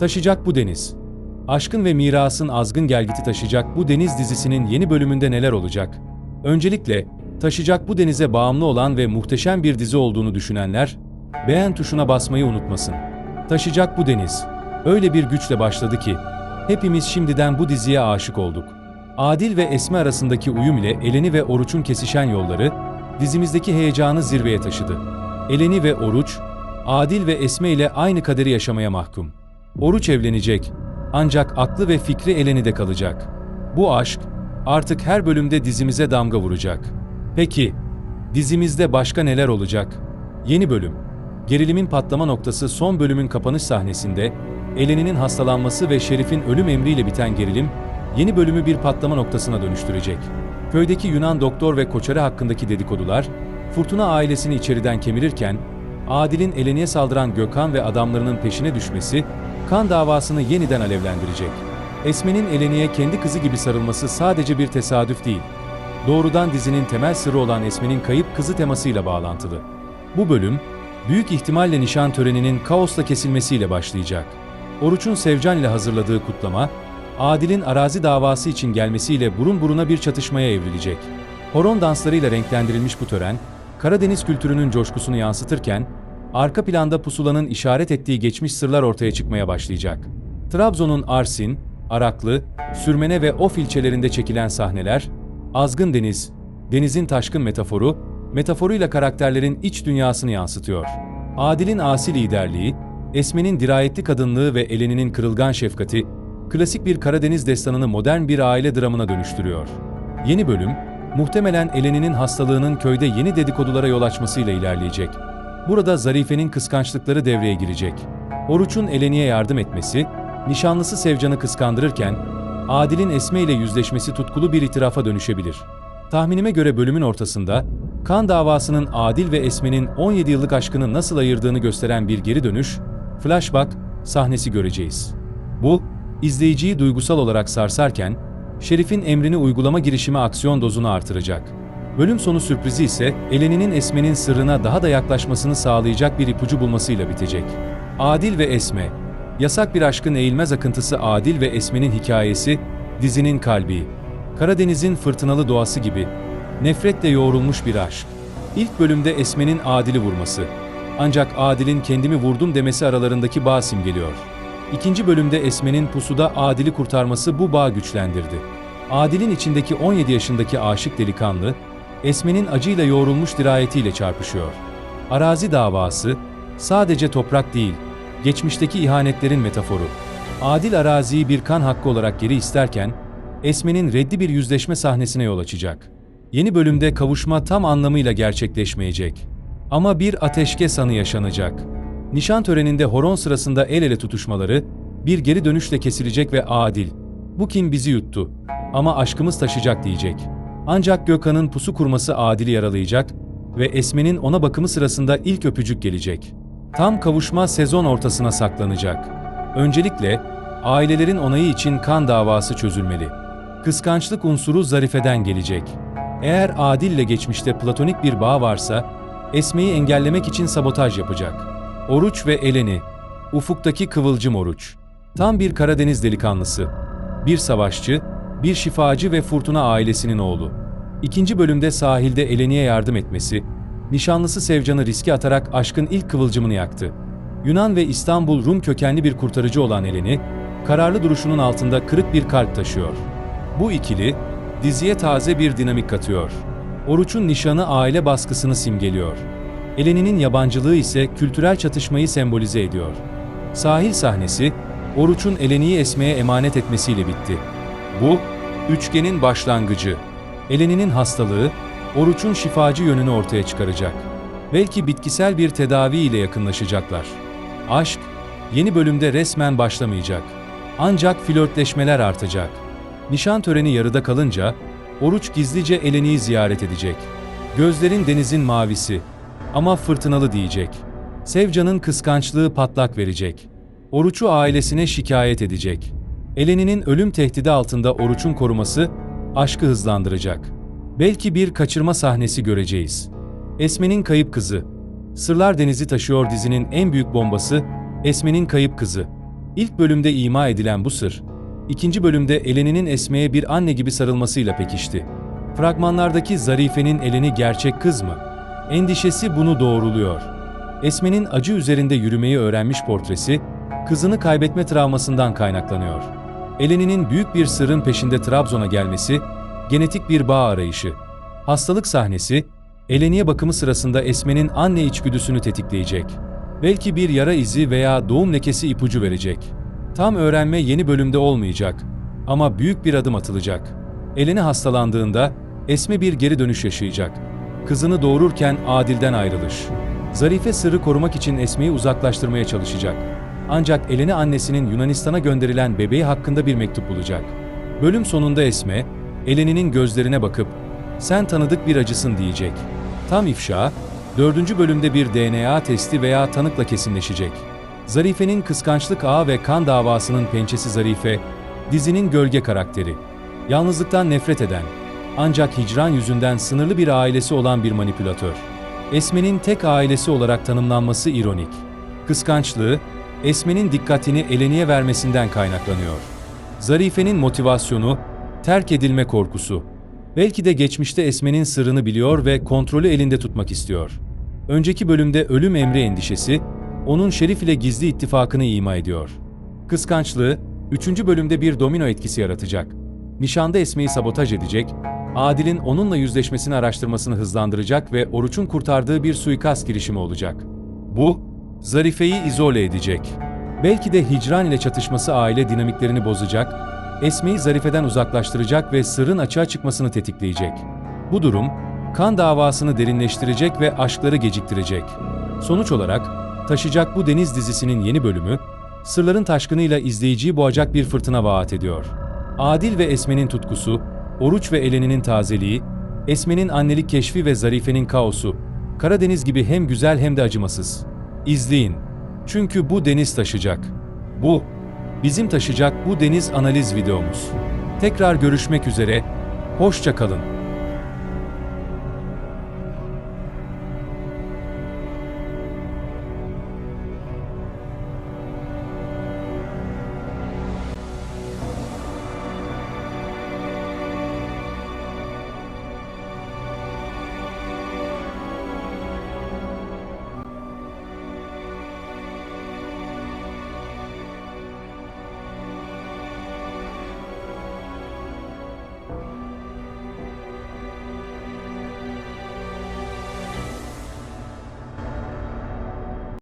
Taşıyacak bu deniz. Aşkın ve mirasın azgın gelgiti taşıyacak bu deniz dizisinin yeni bölümünde neler olacak? Öncelikle, taşıyacak bu denize bağımlı olan ve muhteşem bir dizi olduğunu düşünenler, beğen tuşuna basmayı unutmasın. Taşıyacak bu deniz. Öyle bir güçle başladı ki, hepimiz şimdiden bu diziye aşık olduk. Adil ve Esme arasındaki uyum ile Eleni ve Oruç'un kesişen yolları, dizimizdeki heyecanı zirveye taşıdı. Eleni ve Oruç, Adil ve Esme ile aynı kaderi yaşamaya mahkum. Oruç evlenecek, ancak aklı ve fikri Eleni'de kalacak. Bu aşk, artık her bölümde dizimize damga vuracak. Peki, dizimizde başka neler olacak? Yeni bölüm. Gerilimin patlama noktası son bölümün kapanış sahnesinde, Eleni'nin hastalanması ve Şerif'in ölüm emriyle biten gerilim, yeni bölümü bir patlama noktasına dönüştürecek. Köydeki Yunan doktor ve koçarı hakkındaki dedikodular, Fırtına ailesini içeriden kemirirken, Adil'in Eleni'ye saldıran Gökhan ve adamlarının peşine düşmesi, kan davasını yeniden alevlendirecek. Esme'nin Eleni'ye kendi kızı gibi sarılması sadece bir tesadüf değil. Doğrudan dizinin temel sırrı olan Esme'nin kayıp kızı temasıyla bağlantılı. Bu bölüm, büyük ihtimalle nişan töreninin kaosla kesilmesiyle başlayacak. Oruç'un Sevcan ile hazırladığı kutlama, Adil'in arazi davası için gelmesiyle burun buruna bir çatışmaya evrilecek. Horon danslarıyla renklendirilmiş bu tören, Karadeniz kültürünün coşkusunu yansıtırken, arka planda pusulanın işaret ettiği geçmiş sırlar ortaya çıkmaya başlayacak. Trabzon'un Arsin, Araklı, Sürmene ve Of ilçelerinde çekilen sahneler, azgın deniz, denizin taşkın metaforu, metaforuyla karakterlerin iç dünyasını yansıtıyor. Adil'in asi liderliği, Esme'nin dirayetli kadınlığı ve Eleni'nin kırılgan şefkati, klasik bir Karadeniz destanını modern bir aile dramına dönüştürüyor. Yeni bölüm, muhtemelen Eleni'nin hastalığının köyde yeni dedikodulara yol açmasıyla ilerleyecek. Burada Zarife'nin kıskançlıkları devreye girecek. Oruç'un Eleni'ye yardım etmesi, nişanlısı Sevcan'ı kıskandırırken, Adil'in Esme ile yüzleşmesi tutkulu bir itirafa dönüşebilir. Tahminime göre bölümün ortasında, kan davasının Adil ve Esme'nin 17 yıllık aşkını nasıl ayırdığını gösteren bir geri dönüş, flashback sahnesi göreceğiz. Bu, izleyiciyi duygusal olarak sarsarken, Şerif'in emrini uygulama girişimi aksiyon dozunu artıracak. Bölüm sonu sürprizi ise Eleni'nin Esme'nin sırrına daha da yaklaşmasını sağlayacak bir ipucu bulmasıyla bitecek. Adil ve Esme Yasak bir aşkın eğilmez akıntısı Adil ve Esme'nin hikayesi, dizinin kalbi. Karadeniz'in fırtınalı doğası gibi, nefretle yoğrulmuş bir aşk. İlk bölümde Esme'nin Adil'i vurması. Ancak Adil'in kendimi vurdum demesi aralarındaki bağ simgeliyor. İkinci bölümde Esme'nin pusuda Adil'i kurtarması bu bağı güçlendirdi. Adil'in içindeki 17 yaşındaki aşık delikanlı, Esme'nin acıyla yoğrulmuş dirayetiyle çarpışıyor. Arazi davası, sadece toprak değil, geçmişteki ihanetlerin metaforu. Adil araziyi bir kan hakkı olarak geri isterken, Esme'nin reddi bir yüzleşme sahnesine yol açacak. Yeni bölümde kavuşma tam anlamıyla gerçekleşmeyecek. Ama bir ateşkes anı yaşanacak. Nişan töreninde horon sırasında el ele tutuşmaları, bir geri dönüşle kesilecek ve Adil, bu kim bizi yuttu ama aşkımız taşıyacak diyecek. Ancak Gökhan'ın pusu kurması Adil'i yaralayacak ve Esme'nin ona bakımı sırasında ilk öpücük gelecek. Tam kavuşma sezon ortasına saklanacak. Öncelikle, ailelerin onayı için kan davası çözülmeli. Kıskançlık unsuru Zarife'den gelecek. Eğer Adil'le geçmişte platonik bir bağ varsa, Esme'yi engellemek için sabotaj yapacak. Oruç ve Eleni, ufuktaki kıvılcım Oruç. Tam bir Karadeniz delikanlısı. Bir savaşçı, bir şifacı ve Fırtına ailesinin oğlu. İkinci bölümde sahilde Eleni'ye yardım etmesi, nişanlısı Sevcan'ı riske atarak aşkın ilk kıvılcımını yaktı. Yunan ve İstanbul Rum kökenli bir kurtarıcı olan Eleni, kararlı duruşunun altında kırık bir kalp taşıyor. Bu ikili, diziye taze bir dinamik katıyor. Oruç'un nişanı aile baskısını simgeliyor. Eleni'nin yabancılığı ise kültürel çatışmayı sembolize ediyor. Sahil sahnesi, Oruç'un Eleni'yi Esme'ye emanet etmesiyle bitti. Bu, üçgenin başlangıcı. Eleni'nin hastalığı, Oruç'un şifacı yönünü ortaya çıkaracak. Belki bitkisel bir tedavi ile yakınlaşacaklar. Aşk, yeni bölümde resmen başlamayacak. Ancak flörtleşmeler artacak. Nişan töreni yarıda kalınca, Oruç gizlice Eleni'yi ziyaret edecek. Gözlerin denizin mavisi ama fırtınalı diyecek. Sevcan'ın kıskançlığı patlak verecek. Oruç'u ailesine şikayet edecek. Eleni'nin ölüm tehdidi altında Oruç'un koruması aşkı hızlandıracak. Belki bir kaçırma sahnesi göreceğiz. Esme'nin Kayıp Kızı Sırlar Denizi taşıyor dizinin en büyük bombası Esme'nin Kayıp Kızı. İlk bölümde ima edilen bu sır, ikinci bölümde Eleni'nin Esme'ye bir anne gibi sarılmasıyla pekişti. Fragmanlardaki Zarife'nin Eleni gerçek kız mı? Endişesi bunu doğruluyor. Esme'nin acı üzerinde yürümeyi öğrenmiş portresi, kızını kaybetme travmasından kaynaklanıyor. Eleni'nin büyük bir sırrın peşinde Trabzon'a gelmesi, genetik bir bağ arayışı. Hastalık sahnesi, Eleni'ye bakımı sırasında Esme'nin anne içgüdüsünü tetikleyecek. Belki bir yara izi veya doğum lekesi ipucu verecek. Tam öğrenme yeni bölümde olmayacak ama büyük bir adım atılacak. Eleni hastalandığında Esme bir geri dönüş yaşayacak. Kızını doğururken Adil'den ayrılış. Zarife sırrı korumak için Esme'yi uzaklaştırmaya çalışacak. Ancak Eleni annesinin Yunanistan'a gönderilen bebeği hakkında bir mektup bulacak. Bölüm sonunda Esme, Eleni'nin gözlerine bakıp sen tanıdık bir acısın diyecek. Tam ifşa, dördüncü bölümde bir DNA testi veya tanıkla kesinleşecek. Zarife'nin kıskançlık ağı ve kan davasının pençesi Zarife, dizinin gölge karakteri. Yalnızlıktan nefret eden, ancak hicran yüzünden sınırlı bir ailesi olan bir manipülatör. Esme'nin tek ailesi olarak tanımlanması ironik. Kıskançlığı, Esme'nin dikkatini Eleni'ye vermesinden kaynaklanıyor. Zarife'nin motivasyonu, terk edilme korkusu. Belki de geçmişte Esme'nin sırrını biliyor ve kontrolü elinde tutmak istiyor. Önceki bölümde ölüm emri endişesi, onun Şerif ile gizli ittifakını ima ediyor. Kıskançlığı, üçüncü bölümde bir domino etkisi yaratacak. Nişanda Esme'yi sabotaj edecek, Adil'in onunla yüzleşmesini araştırmasını hızlandıracak ve Oruç'un kurtardığı bir suikast girişimi olacak. Bu, Zarife'yi izole edecek. Belki de hicran ile çatışması aile dinamiklerini bozacak, Esme'yi Zarife'den uzaklaştıracak ve sırrın açığa çıkmasını tetikleyecek. Bu durum, kan davasını derinleştirecek ve aşkları geciktirecek. Sonuç olarak, Taşacak bu Deniz dizisinin yeni bölümü, sırların taşkınıyla izleyiciyi boğacak bir fırtına vaat ediyor. Adil ve Esme'nin tutkusu, Oruç ve Eleni'nin tazeliği, Esme'nin annelik keşfi ve Zarife'nin kaosu, Karadeniz gibi hem güzel hem de acımasız. İzleyin. Çünkü bu deniz taşacak. Bu, bizim taşacak bu deniz analiz videomuz. Tekrar görüşmek üzere, hoşça kalın.